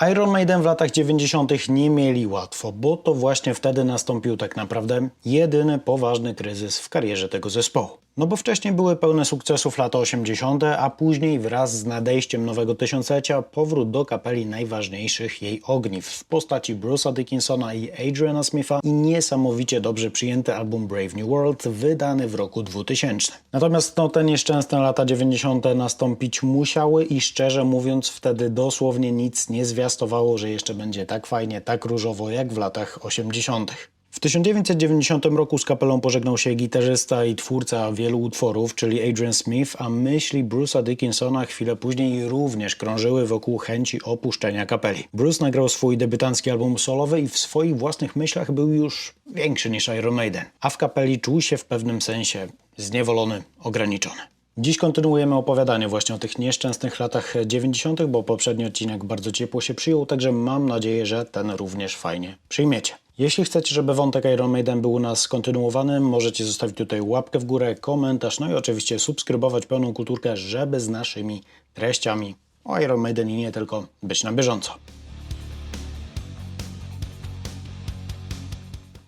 Iron Maiden w latach 90. nie mieli łatwo, bo to właśnie wtedy nastąpił tak naprawdę jedyny poważny kryzys w karierze tego zespołu. No bo wcześniej były pełne sukcesów lata 80., a później wraz z nadejściem nowego tysiąclecia powrót do kapeli najważniejszych jej ogniw w postaci Bruce'a Dickinsona i Adriana Smitha i niesamowicie dobrze przyjęty album Brave New World wydany w roku 2000. Natomiast no, te nieszczęsne lata 90. nastąpić musiały i szczerze mówiąc wtedy dosłownie nic nie zwiastowało, że jeszcze będzie tak fajnie, tak różowo jak w latach 80. W 1990 roku z kapelą pożegnał się gitarzysta i twórca wielu utworów, czyli Adrian Smith, a myśli Bruce'a Dickinsona chwilę później również krążyły wokół chęci opuszczenia kapeli. Bruce nagrał swój debiutancki album solowy i w swoich własnych myślach był już większy niż Iron Maiden, a w kapeli czuł się w pewnym sensie zniewolony, ograniczony. Dziś kontynuujemy opowiadanie właśnie o tych nieszczęsnych latach 90., bo poprzedni odcinek bardzo ciepło się przyjął, także mam nadzieję, że ten również fajnie przyjmiecie. Jeśli chcecie, żeby wątek Iron Maiden był u nas kontynuowany, możecie zostawić tutaj łapkę w górę, komentarz, no i oczywiście subskrybować pełną kulturkę, żeby z naszymi treściami o Iron Maiden i nie tylko być na bieżąco.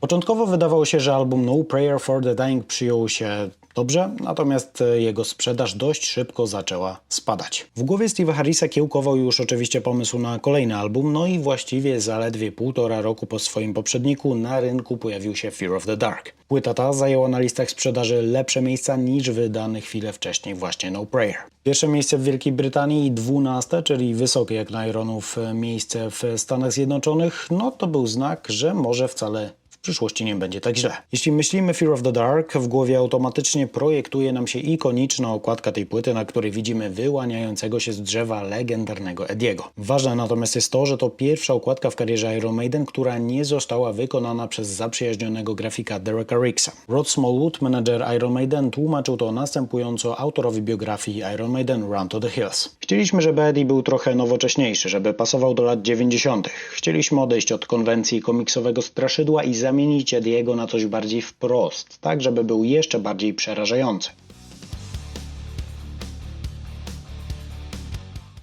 Początkowo wydawało się, że album No Prayer for the Dying przyjął się dobrze, natomiast jego sprzedaż dość szybko zaczęła spadać. W głowie Steve'a Harrisa kiełkował już oczywiście pomysł na kolejny album, no i właściwie zaledwie półtora roku po swoim poprzedniku na rynku pojawił się Fear of the Dark. Płyta ta zajęła na listach sprzedaży lepsze miejsca niż wydany chwilę wcześniej właśnie No Prayer. Pierwsze miejsce w Wielkiej Brytanii i dwunaste, czyli wysokie jak na Ironów miejsce w Stanach Zjednoczonych, no to był znak, że może wcale w przyszłości nie będzie tak źle. Jeśli myślimy Fear of the Dark, w głowie automatycznie projektuje nam się ikoniczna okładka tej płyty, na której widzimy wyłaniającego się z drzewa legendarnego Ediego. Ważne natomiast jest to, że to pierwsza okładka w karierze Iron Maiden, która nie została wykonana przez zaprzyjaźnionego grafika Dereka Ricksa. Rod Smallwood, menedżer Iron Maiden, tłumaczył to następująco autorowi biografii Iron Maiden Run to the Hills. Chcieliśmy, żeby Eddie był trochę nowocześniejszy, żeby pasował do lat 90. Chcieliśmy odejść od konwencji komiksowego straszydła i zamienić Ediego na coś bardziej wprost, tak żeby był jeszcze bardziej przerażający.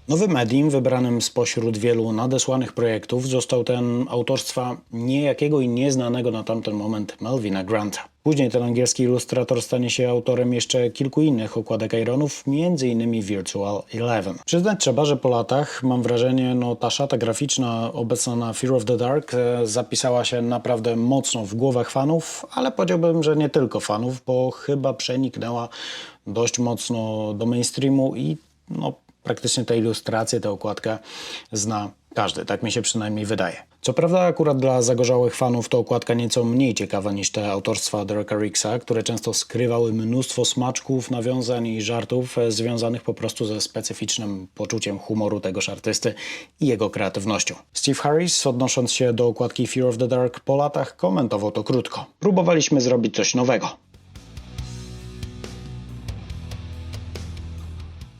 Nowym Edim, wybranym spośród wielu nadesłanych projektów, został ten autorstwa niejakiego i nieznanego na tamten moment Melvina Granta. Później ten angielski ilustrator stanie się autorem jeszcze kilku innych okładek Ironów, m.in. Virtual Eleven. Przyznać trzeba, że po latach, mam wrażenie, no ta szata graficzna obecna na Fear of the Dark e, zapisała się naprawdę mocno w głowach fanów, ale powiedziałbym, że nie tylko fanów, bo chyba przeniknęła dość mocno do mainstreamu i no, praktycznie te ilustracje, tę okładkę zna każdy, tak mi się przynajmniej wydaje. Co prawda akurat dla zagorzałych fanów to okładka nieco mniej ciekawa niż te autorstwa Dereka Ricksa, które często skrywały mnóstwo smaczków, nawiązań i żartów e, związanych po prostu ze specyficznym poczuciem humoru tegoż artysty i jego kreatywnością. Steve Harris, odnosząc się do okładki Fear of the Dark po latach, komentował to krótko. Próbowaliśmy zrobić coś nowego.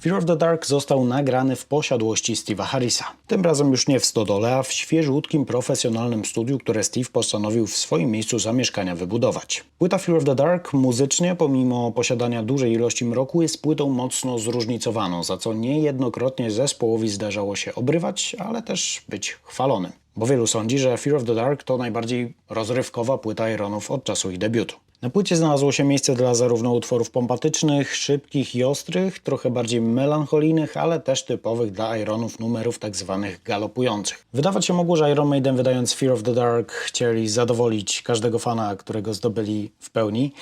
Fear of the Dark został nagrany w posiadłości Steve'a Harrisa. Tym razem już nie w stodole, a w świeżutkim, profesjonalnym studiu, które Steve postanowił w swoim miejscu zamieszkania wybudować. Płyta Fear of the Dark muzycznie, pomimo posiadania dużej ilości mroku, jest płytą mocno zróżnicowaną, za co niejednokrotnie zespołowi zdarzało się obrywać, ale też być chwalonym. Bo wielu sądzi, że Fear of the Dark to najbardziej rozrywkowa płyta Ironów od czasu ich debiutu. Na płycie znalazło się miejsce dla zarówno utworów pompatycznych, szybkich i ostrych, trochę bardziej melancholijnych, ale też typowych dla Ironów numerów tak zwanych galopujących. Wydawać się mogło, że Iron Maiden wydając Fear of the Dark chcieli zadowolić każdego fana, którego zdobyli w pełni.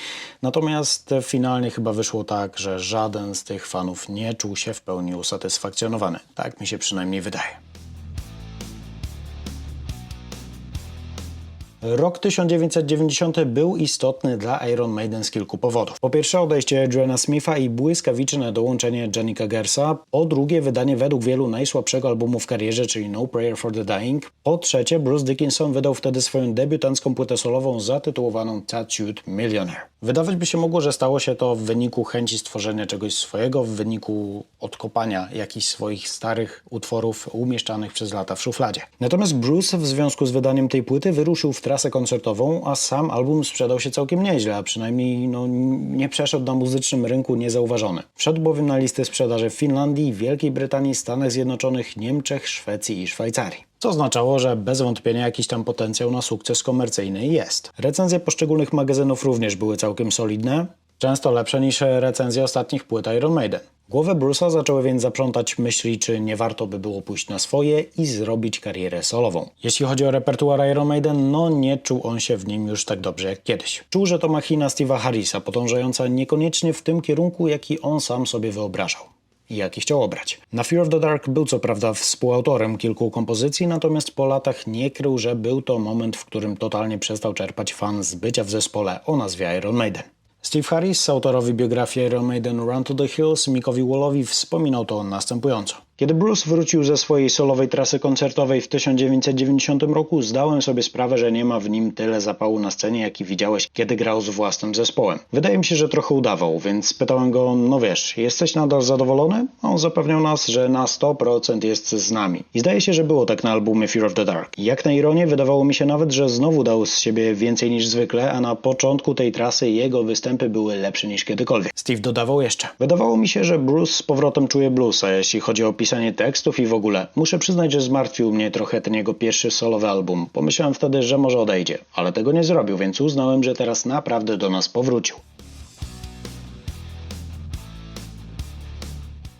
Natomiast finalnie chyba wyszło tak, że żaden z tych fanów nie czuł się w pełni usatysfakcjonowany. Tak mi się przynajmniej wydaje. Rok 1990 był istotny dla Iron Maiden z kilku powodów. Po pierwsze odejście Adriana Smitha i błyskawiczne dołączenie Janika Gersa. Po drugie wydanie według wielu najsłabszego albumu w karierze, czyli No Prayer for the Dying. Po trzecie Bruce Dickinson wydał wtedy swoją debiutancką płytę solową zatytułowaną Tattooed Millionaire. Wydawać by się mogło, że stało się to w wyniku chęci stworzenia czegoś swojego, w wyniku odkopania jakichś swoich starych utworów umieszczanych przez lata w szufladzie. Natomiast Bruce w związku z wydaniem tej płyty wyruszył w trasę koncertową, a sam album sprzedał się całkiem nieźle, a przynajmniej no, nie przeszedł na muzycznym rynku niezauważony. Wszedł bowiem na listy sprzedaży w Finlandii, Wielkiej Brytanii, Stanach Zjednoczonych, Niemczech, Szwecji i Szwajcarii. Co oznaczało, że bez wątpienia jakiś tam potencjał na sukces komercyjny jest. Recenzje poszczególnych magazynów również były całkiem solidne, często lepsze niż recenzje ostatnich płyt Iron Maiden. Głowę Bruce'a zaczęły więc zaprzątać myśli, czy nie warto by było pójść na swoje i zrobić karierę solową. Jeśli chodzi o repertuar Iron Maiden, no nie czuł on się w nim już tak dobrze jak kiedyś. Czuł, że to machina Steve'a Harrisa, podążająca niekoniecznie w tym kierunku, jaki on sam sobie wyobrażał i jaki chciał obrać. Na Fear of the Dark był co prawda współautorem kilku kompozycji, natomiast po latach nie krył, że był to moment, w którym totalnie przestał czerpać fan z bycia w zespole o nazwie Iron Maiden. Steve Harris, autorowi biografii Iron Maiden Run to the Hills, Mickowi Wallowi wspominał to następująco. Kiedy Bruce wrócił ze swojej solowej trasy koncertowej w 1990 roku, zdałem sobie sprawę, że nie ma w nim tyle zapału na scenie, jaki widziałeś, kiedy grał z własnym zespołem. Wydaje mi się, że trochę udawał, więc pytałem go, no wiesz, jesteś nadal zadowolony? A on zapewniał nas, że na 100% jest z nami. I zdaje się, że było tak na albumie Fear of the Dark. Jak na ironię, wydawało mi się nawet, że znowu dał z siebie więcej niż zwykle, a na początku tej trasy jego występy były lepsze niż kiedykolwiek. Steve dodawał jeszcze. Wydawało mi się, że Bruce z powrotem czuje bluesa, jeśli chodzi o pisanie tekstów i w ogóle. Muszę przyznać, że zmartwił mnie trochę ten jego pierwszy solowy album. Pomyślałem wtedy, że może odejdzie, ale tego nie zrobił, więc uznałem, że teraz naprawdę do nas powrócił.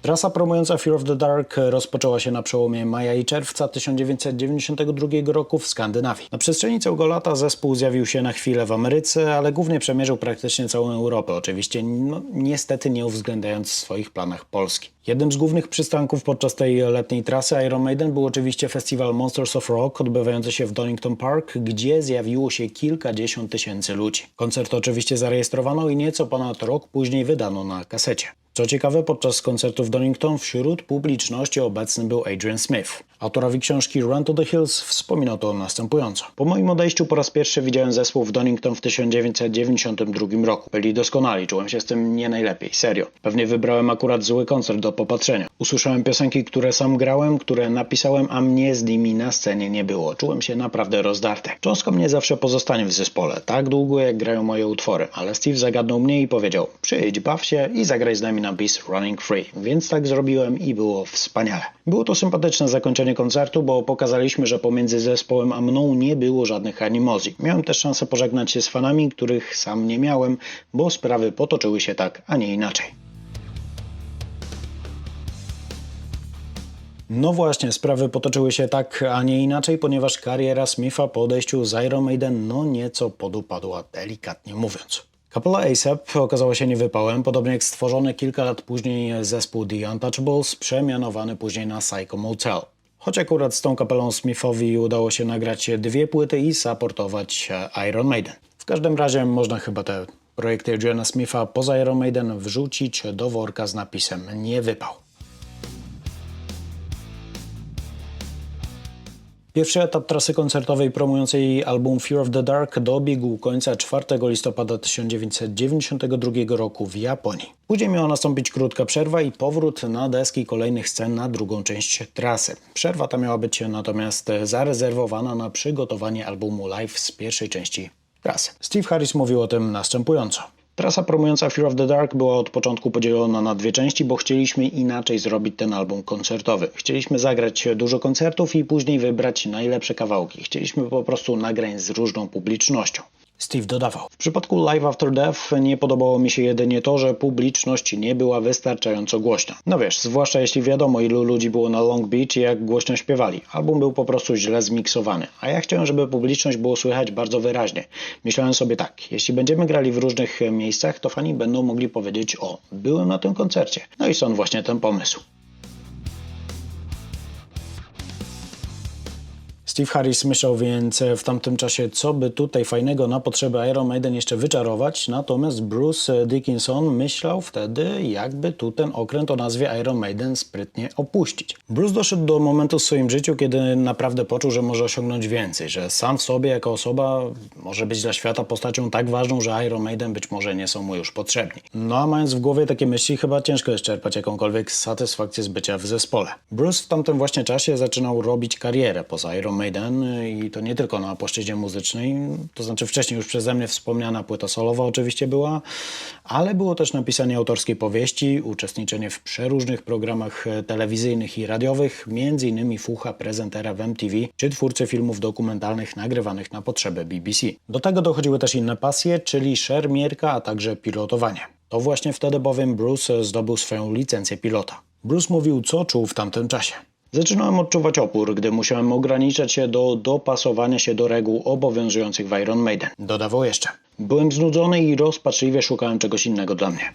Trasa promująca Fear of the Dark rozpoczęła się na przełomie maja i czerwca 1992 roku w Skandynawii. Na przestrzeni całego lata zespół zjawił się na chwilę w Ameryce, ale głównie przemierzył praktycznie całą Europę, oczywiście no, niestety nie uwzględniając w swoich planach Polski. Jednym z głównych przystanków podczas tej letniej trasy Iron Maiden był oczywiście festiwal Monsters of Rock odbywający się w Donington Park, gdzie zjawiło się kilkadziesiąt tysięcy ludzi. Koncert oczywiście zarejestrowano i nieco ponad rok później wydano na kasecie. Co ciekawe, podczas koncertu w Donington wśród publiczności obecny był Adrian Smith. Autorowi książki Run to the Hills wspominał to następująco. Po moim odejściu po raz pierwszy widziałem zespół w Donington w 1992 roku. Byli doskonali, czułem się z tym nie najlepiej, serio. Pewnie wybrałem akurat zły koncert do popatrzenia. Usłyszałem piosenki, które sam grałem, które napisałem, a mnie z nimi na scenie nie było. Czułem się naprawdę rozdarty. Cząstka mnie zawsze pozostanie w zespole, tak długo jak grają moje utwory, ale Steve zagadnął mnie i powiedział przyjdź, baw się i zagraj z nami na Beast Running Free. Więc tak zrobiłem i było wspaniale. Było to sympatyczne zakończenie koncertu, bo pokazaliśmy, że pomiędzy zespołem a mną nie było żadnych animozji. Miałem też szansę pożegnać się z fanami, których sam nie miałem, bo sprawy potoczyły się tak, a nie inaczej. No właśnie, sprawy potoczyły się tak, a nie inaczej, ponieważ kariera Smitha po odejściu z Iron Maiden no nieco podupadła, delikatnie mówiąc. Kapela ASAP okazała się niewypałem, podobnie jak stworzony kilka lat później zespół The Untouchables, przemianowany później na Psycho Motel. Choć akurat z tą kapelą Smithowi udało się nagrać dwie płyty i supportować Iron Maiden. W każdym razie można chyba te projekty Adriana Smitha poza Iron Maiden wrzucić do worka z napisem nie wypał. Pierwszy etap trasy koncertowej promującej album Fear of the Dark dobiegł końca 4 listopada 1992 roku w Japonii. Później miała nastąpić krótka przerwa i powrót na deski kolejnych scen na drugą część trasy. Przerwa ta miała być natomiast zarezerwowana na przygotowanie albumu live z pierwszej części trasy. Steve Harris mówił o tym następująco. Trasa promująca Fear of the Dark była od początku podzielona na dwie części, bo chcieliśmy inaczej zrobić ten album koncertowy. Chcieliśmy zagrać dużo koncertów i później wybrać najlepsze kawałki. Chcieliśmy po prostu nagrań z różną publicznością. Steve dodawał. W przypadku Live After Death nie podobało mi się jedynie to, że publiczność nie była wystarczająco głośna. No wiesz, zwłaszcza jeśli wiadomo ilu ludzi było na Long Beach i jak głośno śpiewali. Album był po prostu źle zmiksowany, a ja chciałem, żeby publiczność było słychać bardzo wyraźnie. Myślałem sobie tak, jeśli będziemy grali w różnych miejscach, to fani będą mogli powiedzieć o, byłem na tym koncercie. No i stąd właśnie ten pomysł. Steve Harris myślał więc w tamtym czasie, co by tutaj fajnego na potrzeby Iron Maiden jeszcze wyczarować, natomiast Bruce Dickinson myślał wtedy, jakby tu ten okręt o nazwie Iron Maiden sprytnie opuścić. Bruce doszedł do momentu w swoim życiu, kiedy naprawdę poczuł, że może osiągnąć więcej, że sam w sobie jako osoba może być dla świata postacią tak ważną, że Iron Maiden być może nie są mu już potrzebni. No a mając w głowie takie myśli, chyba ciężko jest czerpać jakąkolwiek satysfakcję z bycia w zespole. Bruce w tamtym właśnie czasie zaczynał robić karierę poza Iron Maiden Maiden i to nie tylko na płaszczyźnie muzycznej, to znaczy wcześniej już przeze mnie wspomniana płyta solowa oczywiście była, ale było też napisanie autorskiej powieści, uczestniczenie w przeróżnych programach e, telewizyjnych i radiowych, m.in. fucha prezentera w MTV, czy twórcy filmów dokumentalnych nagrywanych na potrzeby BBC. Do tego dochodziły też inne pasje, czyli szermierka, a także pilotowanie. To właśnie wtedy bowiem Bruce zdobył swoją licencję pilota. Bruce mówił, co czuł w tamtym czasie. Zaczynałem odczuwać opór, gdy musiałem ograniczać się do dopasowania się do reguł obowiązujących w Iron Maiden. Dodawał jeszcze. Byłem znudzony i rozpaczliwie szukałem czegoś innego dla mnie.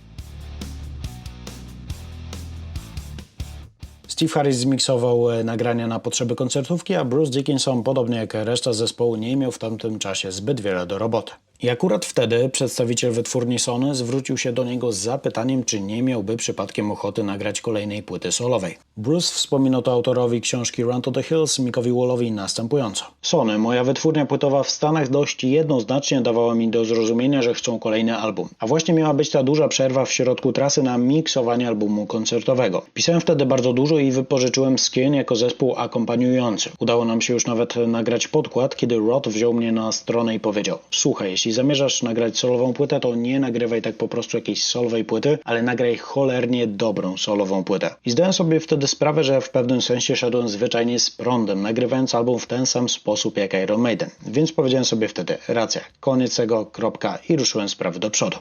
Steve Harris zmiksował e, nagrania na potrzeby koncertówki, a Bruce Dickinson, podobnie jak reszta zespołu, nie miał w tamtym czasie zbyt wiele do roboty. I akurat wtedy przedstawiciel wytwórni Sony zwrócił się do niego z zapytaniem, czy nie miałby przypadkiem ochoty nagrać kolejnej płyty solowej. Bruce wspominał to autorowi książki Run to the Hills, Mickowi Wallowi następująco. Sony, moja wytwórnia płytowa w Stanach dość jednoznacznie dawała mi do zrozumienia, że chcą kolejny album. A właśnie miała być ta duża przerwa w środku trasy na miksowanie albumu koncertowego. Pisałem wtedy bardzo dużo i wypożyczyłem Skin jako zespół akompaniujący. Udało nam się już nawet nagrać podkład, kiedy Rod wziął mnie na stronę i powiedział Słuchaj, jeśli zamierzasz nagrać solową płytę, to nie nagrywaj tak po prostu jakiejś solowej płyty, ale nagraj cholernie dobrą solową płytę. I zdałem sobie wtedy sprawę, że w pewnym sensie szedłem zwyczajnie z prądem, nagrywając album w ten sam sposób jak Iron Maiden. Więc powiedziałem sobie wtedy, racja, koniec tego, kropka i ruszyłem sprawy do przodu.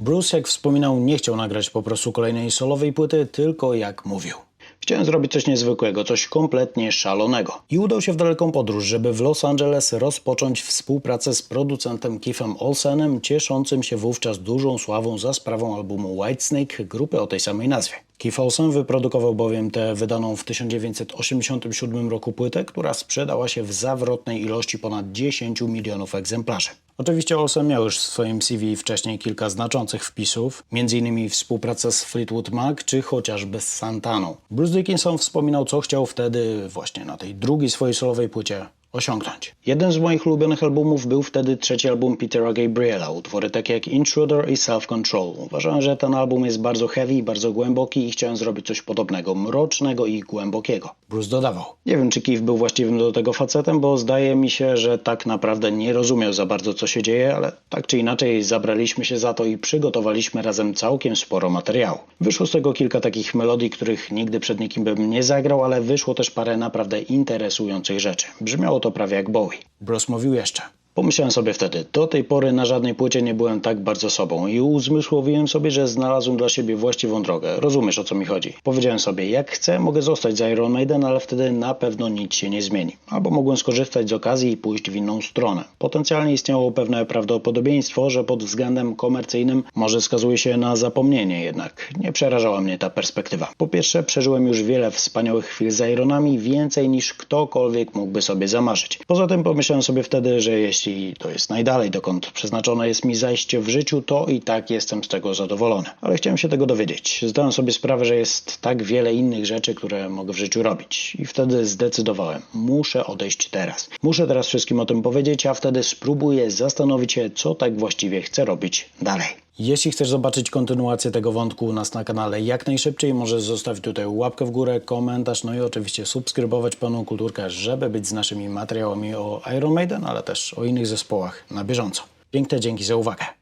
Bruce, jak wspominał, nie chciał nagrać po prostu kolejnej solowej płyty, tylko jak mówił. Chciałem zrobić coś niezwykłego, coś kompletnie szalonego. I udał się w daleką podróż, żeby w Los Angeles rozpocząć współpracę z producentem Keithem Olsenem, cieszącym się wówczas dużą sławą za sprawą albumu Whitesnake grupy o tej samej nazwie. Keith Olsen wyprodukował bowiem tę wydaną w 1987 roku płytę, która sprzedała się w zawrotnej ilości ponad 10 milionów egzemplarzy. Oczywiście Olsen miał już w swoim CV wcześniej kilka znaczących wpisów, m.in. współpracę z Fleetwood Mac czy chociażby z Santaną. Bruce Dickinson wspominał, co chciał wtedy właśnie na tej drugiej swojej solowej płycie osiągnąć. Jeden z moich ulubionych albumów był wtedy trzeci album Petera Gabriela, utwory takie jak Intruder i Self Control. Uważałem, że ten album jest bardzo heavy i bardzo głęboki i chciałem zrobić coś podobnego, mrocznego i głębokiego. Bruce dodawał. Nie wiem, czy Keith był właściwym do tego facetem, bo zdaje mi się, że tak naprawdę nie rozumiał za bardzo, co się dzieje, ale tak czy inaczej zabraliśmy się za to i przygotowaliśmy razem całkiem sporo materiału. Wyszło z tego kilka takich melodii, których nigdy przed nikim bym nie zagrał, ale wyszło też parę naprawdę interesujących rzeczy. Brzmiało to prawie jak Bowie. Bruce mówił jeszcze. Pomyślałem sobie wtedy, do tej pory na żadnej płycie nie byłem tak bardzo sobą i uzmysłowiłem sobie, że znalazłem dla siebie właściwą drogę. Rozumiesz o co mi chodzi. Powiedziałem sobie, jak chcę, mogę zostać z Iron Maiden, ale wtedy na pewno nic się nie zmieni. Albo mogłem skorzystać z okazji i pójść w inną stronę. Potencjalnie istniało pewne prawdopodobieństwo, że pod względem komercyjnym może skazuje się na zapomnienie, jednak nie przerażała mnie ta perspektywa. Po pierwsze, przeżyłem już wiele wspaniałych chwil z Ironami, więcej niż ktokolwiek mógłby sobie zamarzyć. Poza tym pomyślałem sobie wtedy, że jeśli jeśli to jest najdalej, dokąd przeznaczone jest mi zajście w życiu, to i tak jestem z tego zadowolony. Ale chciałem się tego dowiedzieć. Zdałem sobie sprawę, że jest tak wiele innych rzeczy, które mogę w życiu robić. I wtedy zdecydowałem, muszę odejść teraz. Muszę teraz wszystkim o tym powiedzieć, a wtedy spróbuję zastanowić się, co tak właściwie chcę robić dalej. Jeśli chcesz zobaczyć kontynuację tego wątku u nas na kanale jak najszybciej, możesz zostawić tutaj łapkę w górę, komentarz, no i oczywiście subskrybować pełną kulturkę, żeby być z naszymi materiałami o Iron Maiden, ale też o innych zespołach na bieżąco. Piękne dzięki za uwagę.